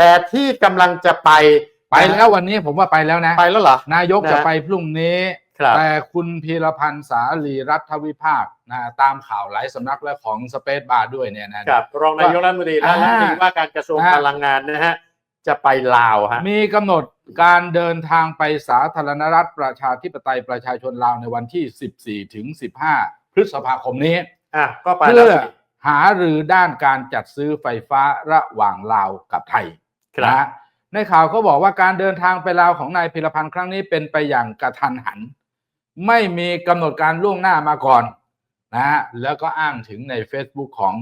แต่ที่กำลังจะไปไปแล้ววันนี้ผมว่าไปแล้วนะไปแล้วเหรอ นายกจะนะไปพรุ่งนี้ครับแต่คุณพีรพันธ์สาลีรัฐวิภาคนะตามข่าวหลายสำนักและของสเปซบาร์ด้วยเนี่ยนะครับรองนายกรัฐมนตรีและอ่ารัฐมนตรีว่าการกระทรวงนะพลังงานนะฮะจะไปลาวฮะมีกำหนดการเดินทางไปสาธารณรัฐประชาธิปไตยประชาชนลาวในวันที่ 14ถึง15 พฤษภาคมนี้อะก็ไปเพื่แล้วอสิหารือด้านการจัดซื้อไฟฟ้าระหว่างลาวกับไทยครับ นะฮะในข่าวเขาบอกว่าการเดินทางไปลาวของนายพิรพันธ์ครั้งนี้เป็นไปอย่างกระทันหัน ไม่มีกำหนดการล่วงหน้ามาก่อนนะฮะแล้วก็อ้างถึงใน Facebook ของ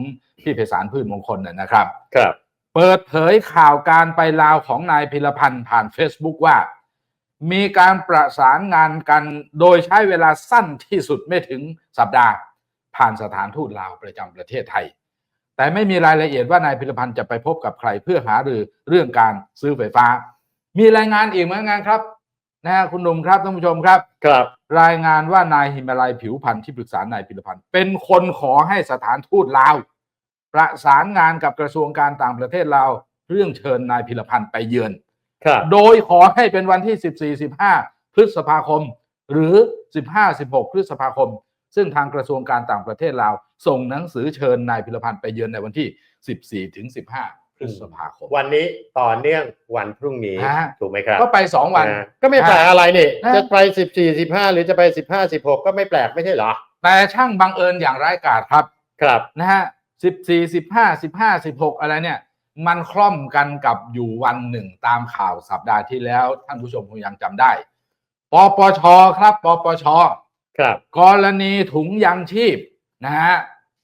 พี่ไพศาลพืชมงคลนะนะครับ ครับ เปิดเผยข่าวการไปลาวของนายพิรพันธ์ผ่าน Facebook ว่า มีการประสานงานกันโดยใช้เวลาสั้นที่สุดไม่ถึงสัปดาห์ ผ่านสถานทูตลาวประจำประเทศไทย แต่ไม่มีรายละเอียดว่านายพิรพันธ์จะไปพบกับใครเพื่อหารือเรื่องการซื้อไฟฟ้า มีรายงานอีกเหมือนกันครับนะฮะคุณหนุ่มครับท่านผู้ชมครับครับ รายงานว่านายหิมาลัยผิวพันธ์ที่ปรึกษานายพิรพันธ์เป็นคนขอให้สถานทูตลาว ประสานงานกับกระทรวงการต่างประเทศลาวเรื่องเชิญนายพิรพันธ์ไปเยือนครับโดยขอให้เป็นวันที่ 14 15 พฤษภาคม หรือ 15 16 พฤษภาคม ซึ่งทางกระทรวงการต่างประเทศลาว ส่งหนังสือเชิญนายพิรพันธ์ไปเยือนในวันที่ 14ถึง15 พฤษภาคม วันนี้ต่อเนื่องวันพรุ่งนี้ฮะ ถูกไหมครับก็ไป 2 วันอ่าก็ไม่แปลกอะไรนี่ฮะ จะไปสิบสี่สิบห้าหรือจะไปสิบห้าสิบหกก็ไม่แปลกไม่ใช่เหรอแต่ช่างบังเอิญอย่างร้ายกาจครับ ครับ นะฮะสิบสี่สิบห้าสิบห้าสิบหกอะไรเนี่ย มันคล่อมกันกับอยู่วันหนึ่งตามข่าวสัปดาห์ที่แล้ว ท่านผู้ชมคงยังจำได้ ปปชครับ ปปช ครับกรณีถุงยางชีพนะฮะ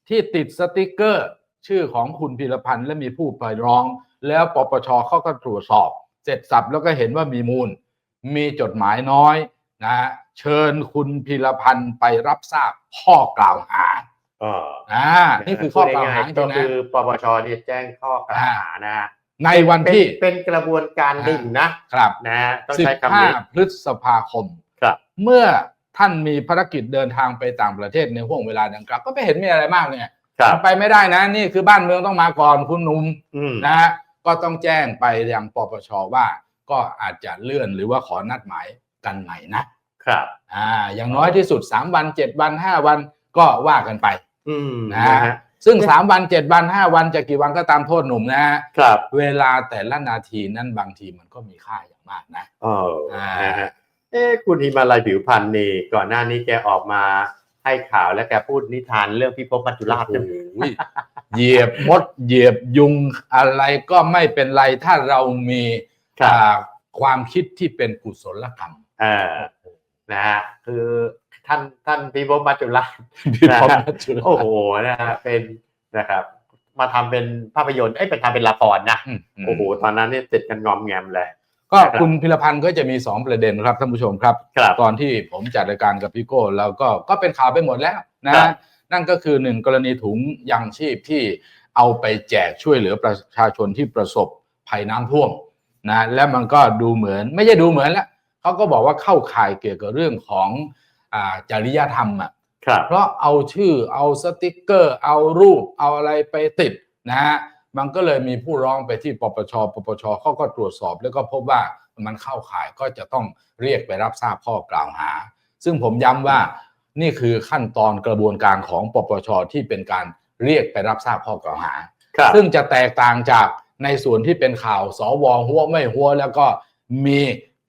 ที่ติดสติกเกอร์ ชื่อของคุณพิรพันธ์และมีผู้ไปร้อง แล้วปปชเขาก็ตรวจสอบ เสร็จสับแล้วก็เห็นว่ามีมูล มีจดหมายน้อยนะฮะเชิญคุณพิรพันธ์ไปรับทราบข้อกล่าวหาอ๋ออ่านี่คือข้อกล่าวหาจก็ริงๆคืนะอปปชเนี่ยแจ้งข้อกล่าวหานะในวันที่เป็นเป็นกระบวนการหนึ่งนะครับนะฮะต้องใช้คำนี้15พฤษภาคมครับ เมื่อ ท่านมีภารกิจเดินทางไปต่างประเทศในห่วงเวลาดังกล่าวก็ไม่เห็นมีอะไรมากเนี่ยครับไปไม่ได้นะนี่คือบ้านเมืองต้องมาก่อนคุณหนุ่มอืมนะฮะก็ต้องแจ้งไปยังปปชว่าก็อาจจะเลื่อนหรือว่าขอนัดหมายกันใหม่นะครับอ่าอย่างน้อยที่สุด 3 วัน 7 วัน 5 วันก็ว่ากันไปอืมนะนะฮะซึ่ง 3 วัน 7 วัน 5 วันจะกี่วันก็ตามโทษหนุ่มนะฮะครับเวลาแต่ละนาทีนั้นบางทีมันก็มีค่าอย่างมากนะเอออ่านะฮะ เอ๊ะคุณฮิมาลัยผิวพันธ์นี่ก่อนหน้านี้แกออกมาให้ข่าวและแกพูดนิทานเรื่องพิภพมัจจุราชโอ้โหเหยียบมดเหยียบยุงอะไรก็ไม่เป็นไรถ้าเรามีครับอ่าความคิดที่เป็นกุศลกรรมเออนะฮะคือท่านท่านพิภพมัจจุราชพี่พร้อมมัจจุราชโอ้โหนะฮะเป็นนะครับมาทำเป็นภาพยนตร์เอ้ยเป็นทำเป็นละครนะอืมอืมโอ้โหตอนนั้นเนี่ยติดกันงอมแงมเลย ก็นะครับคุณพิรพันธ์ก็จะมีสองประเด็นครับท่านผู้ชมครับ ครับ ตอนที่ผมจัดรายการกับพี่โก้แล้วก็ก็เป็นข่าวไปหมดแล้วครันะบนั่นก็คือหนึ่งกรณีถุงยังชีพที่เอาไปแจกช่วยเหลือประชาชนที่ประสบภัยน้ำท่วมนะและมันก็ดูเหมือนไม่ใช่ดูเหมือนแล้วเขาก็บอกว่าเข้าข่ายเกี่ยวกับเรื่องของอ่าจริยธรรมอะ ครับ เพราะเอาชื่อเอาสติกเกอร์ เอารูปเอาอะไรไปติดนะฮะ มันก็เลยมีผู้ร้องไปที่ปปช ปปชเขาก็ตรวจสอบ แล้วก็พบว่ามันเข้าข่ายก็จะต้องเรียกไปรับทราบข้อกล่าวหา ซึ่งผมย้ำว่านี่คือขั้นตอนกระบวนการของปปชที่เป็นการเรียกไปรับทราบข้อกล่าวหาครับซึ่งจะแตกต่างจากในส่วนที่เป็นข่าวสวหัวไม่หัว แล้วก็มี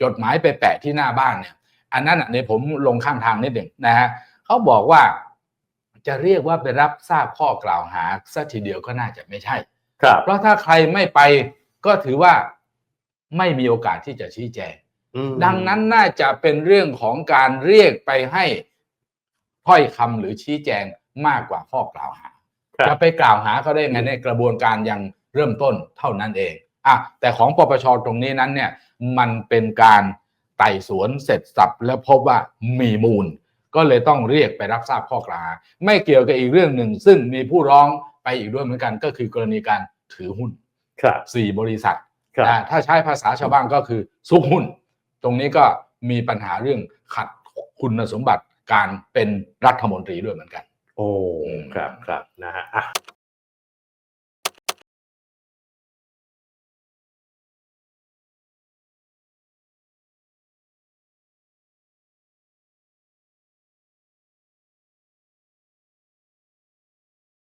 จดหมายไปแปะที่หน้าบ้านเนี่ย อันนั้นอะในผมลงข้างทางนิดหนึ่งนะฮะเขาบอกว่าจะเรียกว่าไปรับทราบข้อกล่าวหาสัทีเดียวก็น่าจะไม่ใช่ ครับเพราะถ้าใครไม่ไปก็ถือว่าไม่มีโอกาสที่จะชี้แจงอืมดังนั้นน่าจะเป็นเรื่องของการเรียกไปให้ถ้อยคำหรือชี้แจงมากกว่าข้อกล่าวหาครับจะไปกล่าวหาเขาได้ไงในกระบวนการยังเริ่มต้นเท่านั้นเองอะแต่ของปปชตรงนี้นั้นเนี่ยมันเป็นการไต่สวนเสร็จสับแล้วพบว่ามีมูล ก็เลยต้องเรียกไปรับทราบข้อกล่าวหา ไม่เกี่ยวกับอีกเรื่องหนึ่ง ซึ่งมีผู้ร้อง ไปอีกด้วยเหมือนกันก็คือกรณีการถือหุ้นครับสี่บริษัทครับนะถ้าใช้ภาษาชาวบ้านก็คือซุกหุ้น ตรงนี้ก็มีปัญหาเรื่องขัดคุณสมบัติการเป็นรัฐมนตรีด้วยเหมือนกัน โอ้ครับครับนะฮะอะ